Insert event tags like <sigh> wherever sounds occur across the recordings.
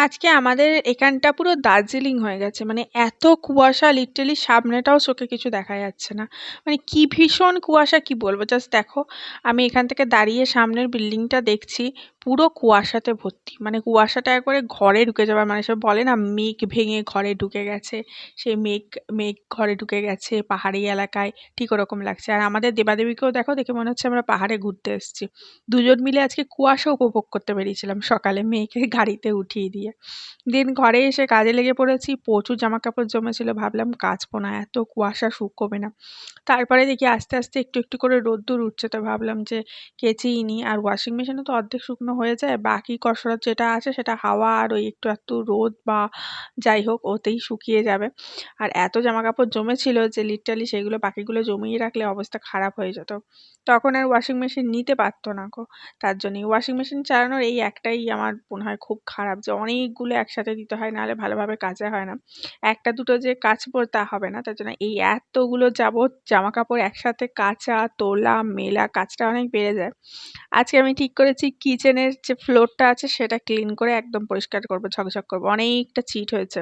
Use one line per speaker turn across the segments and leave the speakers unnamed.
আজকে আমাদের এখানটা পুরো দার্জিলিং হয়ে গেছে। মানে এত কুয়াশা লিটারেলি সামনেটাও চোখে কিছু দেখা যাচ্ছে না। মানে কি ভীষণ কুয়াশা, কি বলব? জাস্ট দেখো, আমি এখান থেকে দাঁড়িয়ে সামনের বিল্ডিংটা দেখছি। পুরো কুয়াশাতে ভর্তি। মানে কুয়াশাটা একবারে ঘরে ঢুকে যাবার মানে সব বলে না, মেঘ ভেঙে ঘরে ঢুকে গেছে। সেই মেঘ মেঘ ঘরে ঢুকে গেছে পাহাড়ি এলাকায়, ঠিক ওরকম লাগছে। আর আমাদের দেবাদেবীকেও দেখো, দেখে মনে হচ্ছে আমরা পাহাড়ে ঘুরতে এসেছি। দুজন মিলে আজকে কুয়াশা উপভোগ করতে বেরিয়েছিলাম সকালে মেয়েকে <laughs> গাড়িতে উঠিয়ে দিয়ে। দিন ঘরে এসে কাজে লেগে পড়েছি, প্রচুর জামা কাপড় জমেছিল, ভাবলাম কাচবো না, এত কুয়াশা শুকোবে না। তারপরে দেখি আস্তে আস্তে একটু একটু করে রোদ্দুর উঠছে, তো ভাবলাম যে কেচেই নি আর ওয়াশিং মেশিনে তো অর্ধেক শুকনো হয়ে যায়। বাকি কসরত যেটা আছে সেটা হাওয়া আর ওই একটু একটু রোদ বা যাই হোক ওতেই শুকিয়ে যাবে। আর এত জামা কাপড় জমেছিল যে লিটারালি সেগুলো বাকিগুলো জমিয়ে রাখলে অবস্থা খারাপ হয়ে যেত। তখন আর ওয়াশিং মেশিন নিতে পারতো না গো। তার জন্যই ওয়াশিং মেশিন চালানোর এই একটাই আমার মনে হয় খুব খারাপ যে অনেকগুলো একসাথে দিতে হয়, নাহলে ভালোভাবে কাচা হয় না। একটা দুটো যে কাচবো তা হবে না, তার জন্য এই এতগুলো যাবৎ জামা কাপড় একসাথে কাচা, তোলা, মেলা কাজটা অনেক বেড়ে যায়। আজকে আমি ঠিক করেছি কিচেনের যে ফ্লোরটা আছে সেটা ক্লিন করে একদম পরিষ্কার করব, ঝকঝক করব। অনেকটা চিট হয়েছে।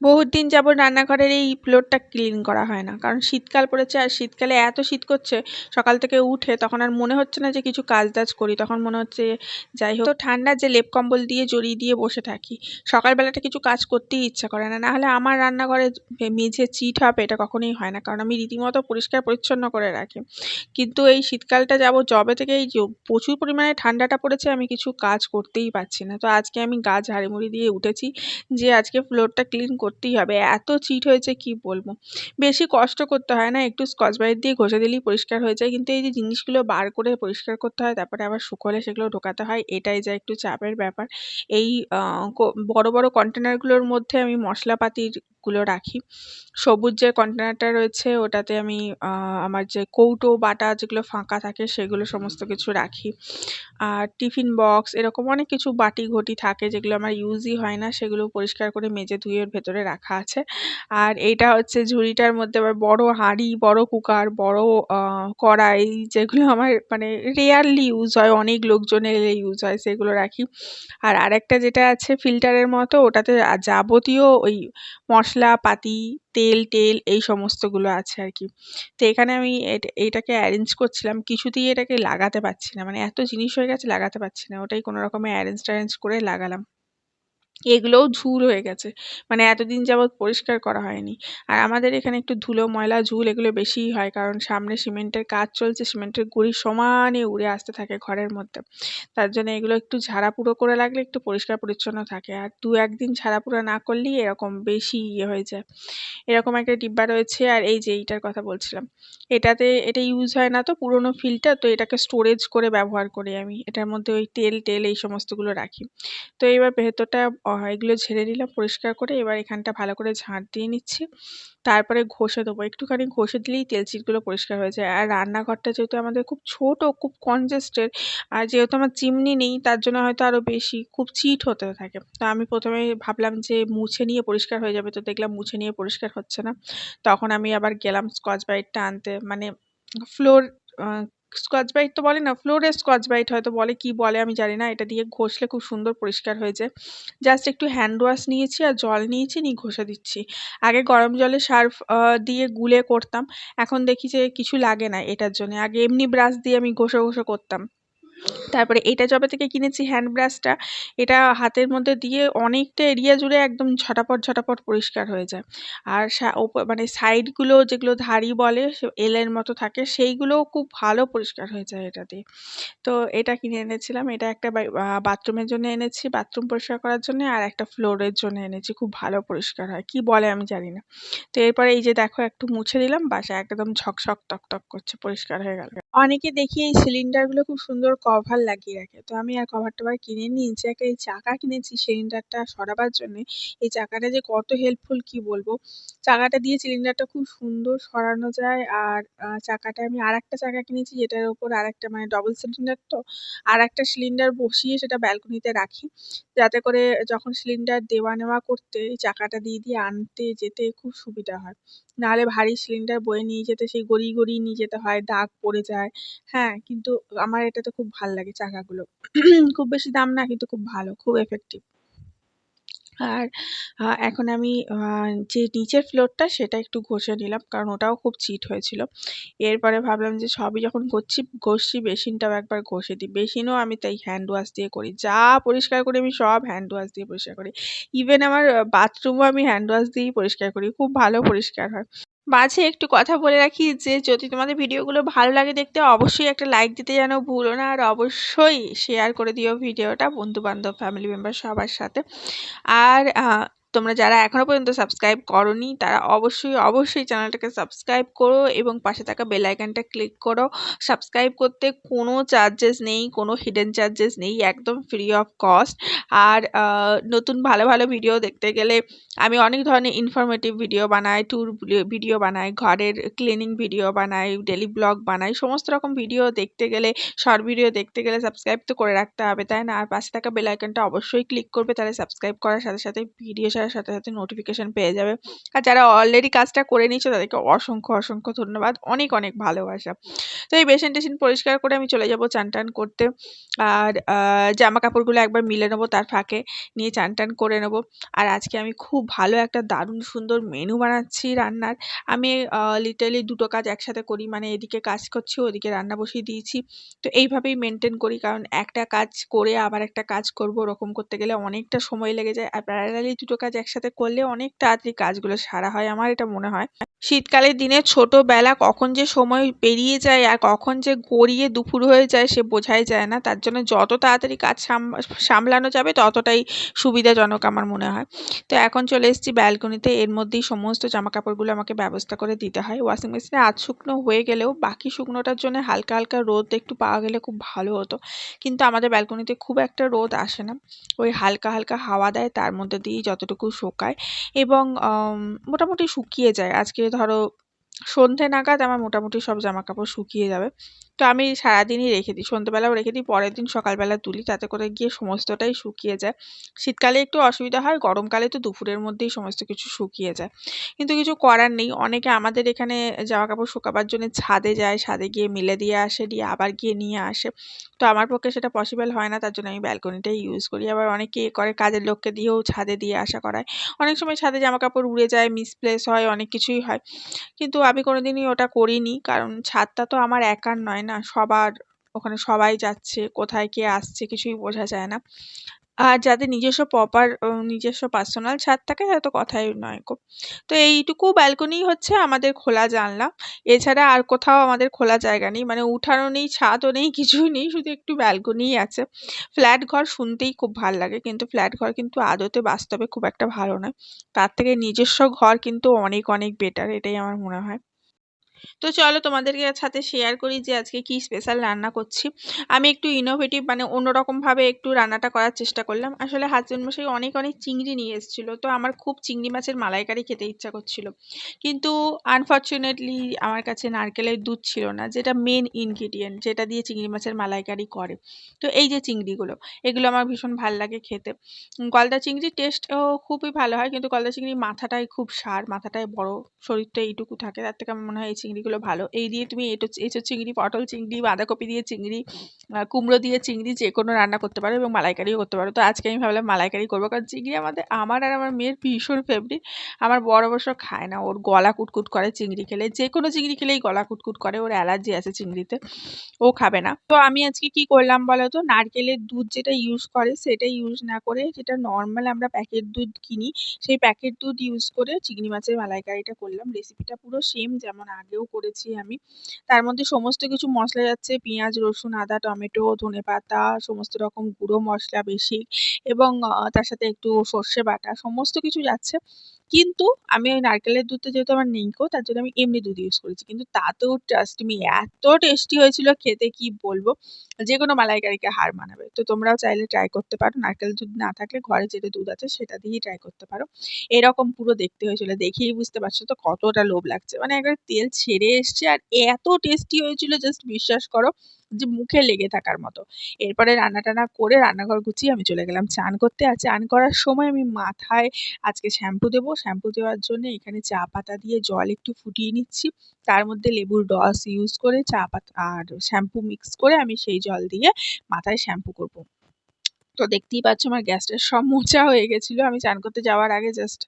বহুত দিন যাবৎ রান্নাঘরের এই ফ্লোরটা ক্লিন করা হয় না। কারণ শীতকাল পড়েছে আর শীতকালে এত শীত করছে, সকাল থেকে উঠে তখন আর মনে হচ্ছে না যে কিছু কাজ টাজ করি। তখন মনে হচ্ছে যাই হোক। ঠান্ডা যে লেপ কম্বল দিয়ে জড়িয়ে দিয়ে বসে থাকি, সকালবেলাটা কিছু কাজ করতেই ইচ্ছা করে না। নাহলে আমার রান্নাঘরে মেঝে চিট হবে এটা কখনোই হয় না। কারণ আমি রীতিমতো পরিষ্কার পরিচ্ছন্ন করে রাখি। কিন্তু এই শীতকালটা যাব জবে থেকে এই প্রচুর পরিমাণে ঠান্ডাটা পড়েছে, আমি কিছু কাজ করতেই পারছি না। তো আজকে আমি গা ঝাড়িমুড়ি দিয়ে উঠেছি যে আজকে ফ্লোরটা ক্লিন করতেই হবে। এত চিট হয়েছে, কি বলব? বেশি কষ্ট করতে হয় না, একটু স্কচ ব্রাইট দিয়ে ঘষে দিলেই পরিষ্কার হয়ে যায়। কিন্তু এই যে জিনিসগুলো বার করে পরিষ্কার করতে হয়, তারপরে আবার শুকোলে সেগুলো ঢোকাতে হয়, এটাই যা একটু চাপের ব্যাপার। এই বড় বড় কন্টেনারগুলোর মধ্যে আমি মশলাপাতির গুলো রাখি। সবুজ যে কন্টেনারটা রয়েছে, ওটাতে আমি আমার যে কৌটো, বাটা যেগুলো ফাঁকা থাকে, সেগুলো সমস্ত কিছু রাখি। আর টিফিন বক্স, এরকম অনেক কিছু বাটি ঘটি থাকে, যেগুলো আমার ইউজই হয় না, সেগুলো পরিষ্কার করে মেজে ধুয়ে ভেতরে রাখা আছে। আর এইটা হচ্ছে ঝুড়িটার মধ্যে আবার বড় হাঁড়ি, বড় কুকার, বড় কড়াই, যেগুলো আমার মানে রেয়ারলি ইউজ হয়, অনেক লোকজন এলে ইউজ হয়, সেগুলো রাখি। আর আরেকটা যেটা আছে ফিল্টারের মতো, ওটাতে যাবতীয় ওই মশলাপাতি তেল, টেল এই সমস্তগুলো আছে আর কি। তো এখানে আমি এটাকে অ্যারেঞ্জ করছিলাম। কিছুতেই এটাকে লাগাতে পারছি না। মানে এত জিনিস হয়ে গেছে, লাগাতে পারছি না। ওটাই কোনো রকমে অ্যারেঞ্জ ট্যারেঞ্জ করে লাগালাম। এগুলোও ঝুল হয়ে গেছে। মানে এতদিন যাবৎ পরিষ্কার করা হয়নি। আর আমাদের এখানে একটু ধুলো, ময়লা, ঝুল এগুলো বেশিই হয়। কারণ সামনে সিমেন্টের কাজ চলছে, সিমেন্টের গুঁড়ি সমানে উড়ে আসতে থাকে ঘরের মধ্যে। তার জন্য এগুলো একটু ঝাড়াপুড়ো করে লাগলে একটু পরিষ্কার পরিচ্ছন্ন থাকে। আর দু একদিন ঝাড়াপুড়ো না করলেই এরকম বেশি ইয়ে হয়ে যায়। এরকম একটা ডিব্বা রয়েছে। আর এই যে এইটার কথা বলছিলাম, এটাতে, এটা ইউজ হয় না তো পুরোনো ফিল্টার, তো এটাকে স্টোরেজ করে ব্যবহার করি আমি। এটার মধ্যে ওই তেল টেল এই সমস্তগুলো রাখি। তো এবার ভেতরটা এগুলো ঝেড়ে নিলাম পরিষ্কার করে। এবার এখানটা ভালো করে ঝাঁট দিয়ে নিচ্ছি। তারপরে ঘষে দেবো। একটুখানি ঘষে দিলেই তেল চিটগুলো পরিষ্কার হয়ে যায়। আর রান্নাঘরটা যেহেতু আমাদের খুব ছোট, খুব কনজেস্টেড আর যেহেতু আমার চিমনি নেই, তার জন্য হয়তো আরও বেশি খুব চিট হতে থাকে। তো আমি প্রথমে ভাবলাম যে মুছে নিয়ে পরিষ্কার হয়ে যাবে, তো দেখলাম মুছে নিয়ে পরিষ্কার হচ্ছে না। তখন আমি আবার গেলাম স্কচ ব্রাইটটা আনতে। মানে ফ্লোর স্কচ ব্রাইট তো বলে না ফ্লোরে স্কচ ব্রাইট হয়তো বলে, কি বলে আমি জানি না, এটা দিয়ে ঘষলে খুব সুন্দর পরিষ্কার হয়ে যায়। জাস্ট একটু হ্যান্ড ওয়াশ নিয়েছি আর জল নিয়েছি, নিয়ে ঘষে দিচ্ছি। আগে গরম জলে সার্ফ দিয়ে গুলে করতাম, এখন দেখি যে কিছু লাগে না এটার জন্য। আগে এমনি ব্রাশ দিয়ে আমি ঘষে ঘষে করতাম। তারপরে এটা যবে থেকে কিনেছি হ্যান্ড ব্রাশটা এটা হাতের মধ্যে দিয়ে অনেকটা এরিয়া জুড়ে একদম ঝটাপট ঝটাপট পরিষ্কার হয়ে যায়। আর মানে সাইডগুলো যেগুলো ধারি বলে এলের মতো থাকে, সেইগুলোও খুব ভালো পরিষ্কার হয়ে যায় এটা দিয়ে। তো এটা কিনে এনেছিলাম, এটা একটা বাথরুমের জন্য এনেছি বাথরুম পরিষ্কার করার জন্য, আর একটা ফ্লোরের জন্য এনেছি, খুব ভালো পরিষ্কার হয়। কি বলে আমি জানি না। তো এরপরে এই যে দেখো, একটু মুছে দিলাম বাসা একদম ঝকঝক, টকটক করছে, পরিষ্কার হয়ে গেল। অনেকে দেখি এই সিলিন্ডারগুলো খুব সুন্দর কভার লাগিয়ে রাখে। তো আমি আর কভার টভার কিনে নিই, যে একটা এই চাকা কিনেছি সিলিন্ডারটা সরাবার জন্যে, এই চাকাটা যে কত হেল্পফুল কি বলব? চাকাটা দিয়ে সিলিন্ডারটা খুব সুন্দর সরানো যায় আর চাকাটা আমি আর একটা চাকা কিনেছি যেটার ওপর আর একটা মানে ডবল সিলিন্ডার তো আর একটা সিলিন্ডার বসিয়ে সেটা ব্যালকনিতে রাখি। যাতে করে যখন সিলিন্ডার দেওয়া নেওয়া করতে এই চাকাটা দিয়ে দিয়ে আনতে যেতে খুব সুবিধা হয়। নাহলে ভারী সিলিন্ডার বয়ে নিয়ে যেতে, সেই গড়িয়ে গড়িয়ে নিয়ে যেতে হয়, দাগ পড়ে যায় হ্যাঁ কিন্তু আমার এটাতে খুব ভালো লাগে চাকাগুলো। খুব বেশি দাম না, কিন্তু খুব ভালো, খুব এফেক্টিভ আর এখন আমি যে নিচের ফ্লোরটা সেটা একটু ঘষে নিলাম, কারণ ওটাও খুব চিট হয়েছিল। এরপরে ভাবলাম যে সবই যখন করছি ঘষছি বেসিনটাও একবার ঘষে দিই। বেসিনও আমি তাই হ্যান্ড ওয়াশ দিয়ে করি। যা পরিষ্কার করি আমি সব হ্যান্ড ওয়াশ দিয়ে পরিষ্কার করি। ইভেন আমার বাথরুমও আমি হ্যান্ড ওয়াশ দিয়েই পরিষ্কার করি। খুব ভালো পরিষ্কার হয়। মাঝে একটু কথা বলে রাখি যে, যদি তোমাদের ভিডিওগুলো ভালো লাগে দেখতে, অবশ্যই একটা লাইক দিতে যেন ভুলো না। আর অবশ্যই শেয়ার করে দিও ভিডিওটা বন্ধু বান্ধব ফ্যামিলি মেম্বার সবার সাথে। আর তোমরা যারা এখনও পর্যন্ত সাবস্ক্রাইব করনি, তারা অবশ্যই অবশ্যই চ্যানেলটাকে সাবস্ক্রাইব করো এবং পাশে থাকা বেল আইকনটা ক্লিক করো। সাবস্ক্রাইব করতে কোনো চার্জেস নেই, কোনো হিডেন চার্জেস নেই, একদম ফ্রি অফ কস্ট আর নতুন ভালো ভালো ভিডিও দেখতে গেলে আমি অনেক ধরনের ইনফরমেটিভ ভিডিও বানাই ট্যুর ভিডিও বানাই, ঘরের ক্লিনিং ভিডিও বানাই ডেলি ব্লগ বানাই, সমস্ত রকম ভিডিও দেখতে গেলে শর্ট ভিডিও দেখতে গেলে সাবস্ক্রাইব তো করে রাখতে হবে, তাই না? আর পাশে থাকা বেল আইকনটা অবশ্যই ক্লিক করবে, তাহলে সাবস্ক্রাইব করার সাথে সাথে ভিডিও ছাড়ার সাথে সাথে নোটিফিকেশান পেয়ে যাবে। আর যারা অলরেডি কাজটা করে নিয়েছো, তাদেরকে অসংখ্য অসংখ্য ধন্যবাদ। অনেক অনেক ভালোবাসা। তো এই বেসিন টেসিন পরিষ্কার করে আমি চলে যাব চান টান করতে। আর জামা কাপড়গুলো একবার মিলে নেব তার ফাঁকে, নিয়ে চান টান করে নেব। আর আজকে আমি খুব ভালো একটা দারুণ সুন্দর মেনু বানাচ্ছি রান্নার। আমি লিটারালি দুটো কাজ একসাথে করি মানে এদিকে কাজ করছি, ওদিকে রান্না বসিয়ে দিয়েছি। তো এইভাবেই মেনটেন করি, কারণ একটা কাজ করে আবার একটা কাজ করব, ওরকম করতে গেলে অনেকটা সময় লেগে যায়। আর প্যারালালি দুটো কাজ একসাথে করলে অনেক তাড়াতাড়ি কাজগুলো সারা হয় আমার এটা মনে হয়। শীতকালের দিনে ছোটোবেলা কখন যে সময় পেরিয়ে যায় আর কখন যে গড়িয়ে দুপুর হয়ে যায় সে বোঝাই যায় না। তার জন্য যত তাড়াতাড়ি কাজ সামলানো যাবে ততটাই সুবিধাজনক আমার মনে হয়। তো এখন চলে এসেছি ব্যালকনিতে। এর মধ্যেই সমস্ত জামা কাপড়গুলো আমাকে ব্যবস্থা করে দিতে হয়। ওয়াশিং মেশিনে আজ শুকনো হয়ে গেলেও বাকি শুকনোটার জন্য হালকা হালকা রোদ একটু পাওয়া গেলে খুব ভালো হতো। কিন্তু আমাদের ব্যালকনিতে খুব একটা রোদ আসে না। ওই হালকা হালকা হাওয়া দেয়, তার মধ্যে দিয়েই যতটুকু শোকায় এবং মোটামুটি শুকিয়ে যায়। আজকে ধরো সন্ধে নাগাদ আমার মোটামুটি সব জামা কাপড় শুকিয়ে যাবে। তো আমি সারাদিনই রেখে দিই, সন্ধ্যেবেলাও রেখে দিই, পরের দিন সকালবেলা তুলি, তাতে করে গিয়ে সমস্তটাই শুকিয়ে যায়। শীতকালে একটু অসুবিধা হয়, গরমকালে তো দুপুরের মধ্যেই সমস্ত কিছু শুকিয়ে যায়। কিন্তু কিছু করার নেই, অনেকে আমাদের এখানে জামা কাপড় শুকাবার জন্য ছাদে যায়, ছাদে গিয়ে মিলে দিয়ে আসে, দিয়ে আবার গিয়ে নিয়ে আসে। তো আমার পক্ষে সেটা পসিবল হয় না, তার জন্য আমি ব্যালকনিটাই ইউজ করি। আবার অনেকে করে কাজের লোককে দিয়েও ছাদে দিয়ে আসা করায়। অনেক সময় ছাদে জামা কাপড় উড়ে যায় মিসপ্লেস হয়, অনেক কিছুই হয়। কিন্তু আমি কোনোদিনই ওটা করিনি, কারণ ছাদটা তো আমার একার নয় না, সবার ওখানে সবাই যাচ্ছে, কোথায় কে আসছে কিছুই বোঝা যায় না। আর যাদের নিজস্ব প্রপার নিজস্ব পার্সোনাল ছাদ থাকে তাদের তো কথাই নয় কো তো এইটুকু ব্যালকনি হচ্ছে আমাদের খোলা জানলা। এছাড়া আর কোথাও আমাদের খোলা জায়গা নেই মানে উঠানো নেই, ছাদও নেই, কিছুই নেই, শুধু একটু ব্যালকনিই আছে। ফ্ল্যাট ঘর শুনতেই খুব ভালো লাগে, কিন্তু ফ্ল্যাট ঘর কিন্তু আদতে বাস্তবে খুব একটা ভালো নয়। তার থেকে নিজস্ব ঘর কিন্তু অনেক অনেক বেটার এটাই আমার মনে হয়। তো চলো তোমাদেরকে সাথে শেয়ার করি যে আজকে কি স্পেশাল রান্না করছি। আমি একটু ইনোভেটিভ মানে অন্যরকমভাবে একটু রান্নাটা করার চেষ্টা করলাম। আসলে হাজব্যান্ড মশাই অনেক অনেক চিংড়ি নিয়ে এসেছিল, তো আমার খুব চিংড়ি মাছের মালাইকারি খেতে ইচ্ছা করছিল। কিন্তু আনফর্চুনেটলি আমার কাছে নারকেলের দুধ ছিল না, যেটা মেন ইনগ্রিডিয়েন্ট যেটা দিয়ে চিংড়ি মাছের মালাইকারি করে। তো এই যে চিংড়িগুলো, এগুলো আমার ভীষণ ভালো লাগে খেতে। গলদা চিংড়ির টেস্টও খুবই ভালো হয়, কিন্তু গলদা চিংড়ির মাথাটাই খুব সার, মাথাটাই বড়, শরীরটা এইটুকু থাকে, তার থেকে আমার মনে হয় এই চিংড়িগুলো ভালো। এই দিয়ে তুমি এটো, এঁচো চিংড়ি, পটল চিংড়ি, বাঁধাকপি দিয়ে চিংড়ি কুমড়ো দিয়ে চিংড়ি যে কোনো রান্না করতে পারো এবং মালাইকারিও করতে পারো। তো আজকে আমি ভাবলাম মালাইকারি করব কারণ চিংড়ি আমাদের, আমার আর আমার মেয়ের ভীষণ ফেভারিট আমার বড় অবশ্য খায় না, ওর গলা কুটকুট করে চিংড়ি খেলে। যে কোনো চিংড়ি খেলেই গলা কুটকুট করে, ওর অ্যালার্জি আছে চিংড়িতে, ও খাবে না। তো আমি আজকে কি করলাম বলো তো, নারকেলের দুধ যেটা ইউজ করে সেটা ইউজ না করে যেটা নর্মাল আমরা প্যাকেট দুধ কিনি, সেই প্যাকেট দুধ ইউজ করে চিংড়ি মাছের মালাইকারিটা করলাম। রেসিপিটা পুরো সেম যেমন আগেও করেছি আমি। তার মধ্যে সমস্ত কিছু মশলা যাচ্ছে, পেঁয়াজ, রসুন, আদা, টমেটো ধনে পাতা সমস্ত রকম গুঁড়ো মশলা বেশি এবং তার সাথে একটু সর্ষে বাটা, সমস্ত কিছু যাচ্ছে। কিন্তু আমি ওই নারকেলের দুধটা যেহেতু আমার নেই কো তার জন্য আমি এমনি দুধ ইউজ করেছি। কিন্তু তাতেও ট্রাস্ট মি এত টেস্টি হয়েছিল, খেতে কি বলব? যে কোনো মালাইকারিকে হার মানাবে। তো তোমরাও চাইলে ট্রাই করতে পারো। নারকেল দুধ না থাকলে ঘরে যেটা দুধ আছে সেটা দিয়েই ট্রাই করতে পারো। এরকম পুরো দেখতে হয়েছিল। দেখেই বুঝতে পারছ তো কতটা লোভ লাগছে। মানে একবার তেল ছেড়ে এসছে আর এত টেস্টি হয়েছিল জাস্ট বিশ্বাস করো। যে মুখে লেগে থাকার মতো। এরপরে রান্না টান্না করে রান্নাঘর গুছিয়ে আমি চলে গেলাম চান করতে। আর চান করার সময় আমি মাথায় আজকে শ্যাম্পু দেবো। শ্যাম্পু দেওয়ার জন্য এখানে চা পাতা দিয়ে জল একটু ফুটিয়ে নিচ্ছি। তার মধ্যে লেবুর রস ইউজ করে চা পাতা আর শ্যাম্পু মিক্স করে আমি সেই জল দিয়ে মাথায় শ্যাম্পু করব। তো দেখতেই পাচ্ছ আমার গ্যাসটা সব মোচা হয়ে গেছিল। আমি চান করতে যাওয়ার আগে জাস্ট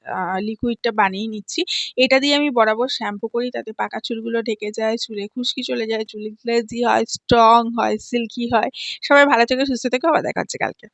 লিকুইডটা বানিয়ে নিচ্ছি। এটা দিয়ে আমি বরাবর শ্যাম্পু করি, তাতে পাকা চুলগুলো ঢেকে যায়, চুলে খুশকি চলে যায়, চুলে গ্লেজি হয় স্ট্রং হয় সিল্কি হয়। সবাই ভালো থেকে, সুস্থ থেকে, আবার দেখা হচ্ছে কালকে।